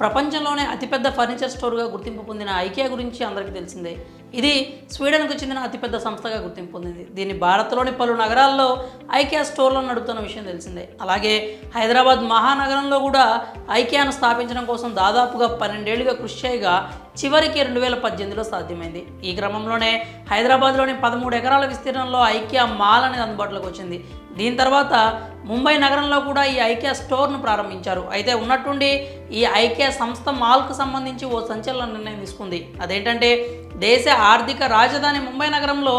ప్రపంచంలోనే అతిపెద్ద ఫర్నిచర్ స్టోర్గా గుర్తింపు పొందిన ఐకియా గురించి అందరికీ తెలిసిందే. ఇది స్వీడన్కు చెందిన అతిపెద్ద సంస్థగా గుర్తింపు పొందింది. దీన్ని భారత్లోని పలు నగరాల్లో ఐకియా స్టోర్లను నడుపుతున్న విషయం తెలిసిందే. అలాగే హైదరాబాద్ మహానగరంలో కూడా ఐకియాను స్థాపించడం కోసం దాదాపుగా పన్నెండేళ్ళుగా కృషి చేయగా చివరికి రెండు వేల పద్దెనిమిదిలో సాధ్యమైంది. ఈ క్రమంలోనే హైదరాబాద్లోని పదమూడు ఎకరాల విస్తీర్ణంలో ఐకియా మాల్ అనేది అందుబాటులోకి వచ్చింది. దీని తర్వాత ముంబై నగరంలో కూడా ఈ ఐక్యా స్టోర్ను ప్రారంభించారు. అయితే ఉన్నట్టుండి ఈ ఐక్యా సంస్థ మాల్కు సంబంధించి ఓ సంచలన నిర్ణయం తీసుకుంది. అదేంటంటే దేశ ఆర్థిక రాజధాని ముంబై నగరంలో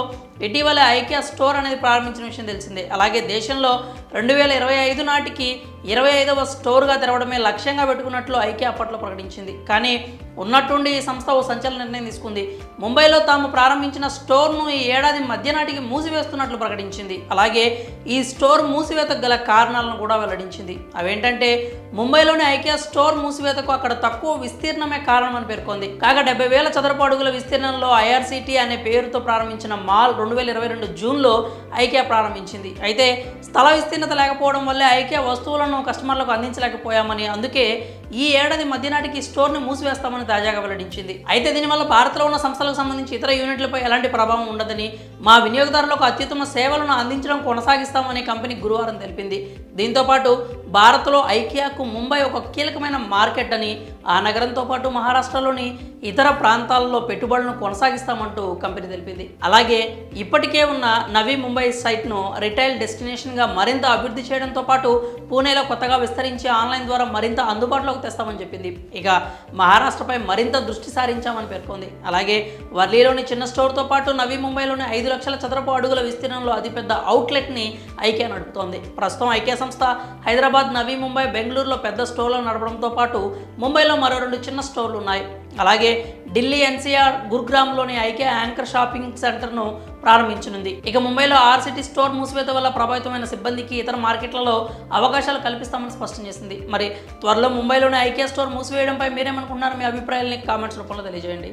ఇటీవల ఐక్యా స్టోర్ అనేది ప్రారంభించిన విషయం తెలిసిందే. అలాగే దేశంలో రెండు వేల ఇరవై ఐదు నాటికి ఇరవై ఐదవ స్టోర్గా తెరవడమే లక్ష్యంగా పెట్టుకున్నట్లు ఐకే అప్పట్లో ప్రకటించింది. కానీ ఉన్నట్టుండి ఈ సంస్థ ఓ సంచలన నిర్ణయం తీసుకుంది. ముంబైలో తాము ప్రారంభించిన స్టోర్ను ఈ ఏడాది మధ్య నాటికి మూసివేస్తున్నట్లు ప్రకటించింది. అలాగే ఈ స్టోర్ మూసివేతకు గల కారణాలను కూడా వెల్లడించింది. అవేంటంటే ముంబైలోని ఐకియా స్టోర్ మూసివేతకు అక్కడ తక్కువ విస్తీర్ణమే కారణమని పేర్కొంది. కాగా డెబ్బై వేల చదరపు అడుగుల విస్తీర్ణంలో ఐఆర్సిటీ అనే పేరుతో ప్రారంభించిన మాల్ రెండు వేల ఇరవై రెండు జూన్లో ఐకియా ప్రారంభించింది. అయితే స్థల విస్తీర్ణత లేకపోవడం వల్లే ఐకియా వస్తువులను కస్టమర్లకు అందించలేకపోయామని అందుకే ఈ ఏడాది మధ్యనాటికి స్టోర్ని మూసివేస్తామని తాజాగా వెల్లడించింది. అయితే దీనివల్ల భారత్లో ఉన్న సంస్థలకు సంబంధించి ఇతర యూనిట్లపై ఎలాంటి ప్రభావం ఉండదని మా వినియోగదారులకు అత్యుత్తమ సేవలను అందించడం కొనసాగిస్తామని కంపెనీ గురువారం తెలిపింది. దీంతోపాటు భారత్లో ఐకియాకు ముంబై ఒక కీలకమైన మార్కెట్ అని ఆ నగరంతో పాటు మహారాష్ట్రలోని ఇతర ప్రాంతాల్లో పెట్టుబడులను కొనసాగిస్తామంటూ కంపెనీ తెలిపింది. అలాగే ఇప్పటికే ఉన్న నవీ ముంబై సైట్ను రిటైల్ డెస్టినేషన్గా మరింత అభివృద్ధి చేయడంతో పాటు పూణేలో కొత్తగా విస్తరించి ఆన్లైన్ ద్వారా మరింత అందుబాటులోకి తెస్తామని చెప్పింది. ఇక మహారాష్ట్రపై మరింత దృష్టి సారించామని పేర్కొంది. అలాగే వర్లీలోని చిన్న స్టోర్తో పాటు నవీ ముంబైలోని ఐదు లక్షల చదరపు అడుగుల విస్తీర్ణంలో అతిపెద్ద అవుట్లెట్ని ఐకియా నడుపుతోంది. ప్రస్తుతం ఐకియా సంస్థ హైదరాబాద్ నవీ ముంబై బెంగళూరులో పెద్ద స్టోర్లు నడపడంతో పాటు ముంబైలో మరో రెండు చిన్న స్టోర్లు ఉన్నాయి. అలాగే ఢిల్లీ ఎన్సీఆర్ గురుగ్రామ్లోని ఐకే యాంకర్ షాపింగ్ సెంటర్ను ప్రారంభించనుంది. ఇక ముంబైలో ఆర్ సిటీ స్టోర్ మూసివేత వల్ల ప్రభావితమైన సిబ్బందికి ఇతర మార్కెట్లలో అవకాశాలు కల్పిస్తామని స్పష్టం చేసింది. మరి త్వరలో ముంబైలోని ఐకే స్టోర్ మూసివేయడంపై మీరేమనుకున్నారు మీ అభిప్రాయాలని కామెంట్స్ రూపంలో తెలియజేయండి.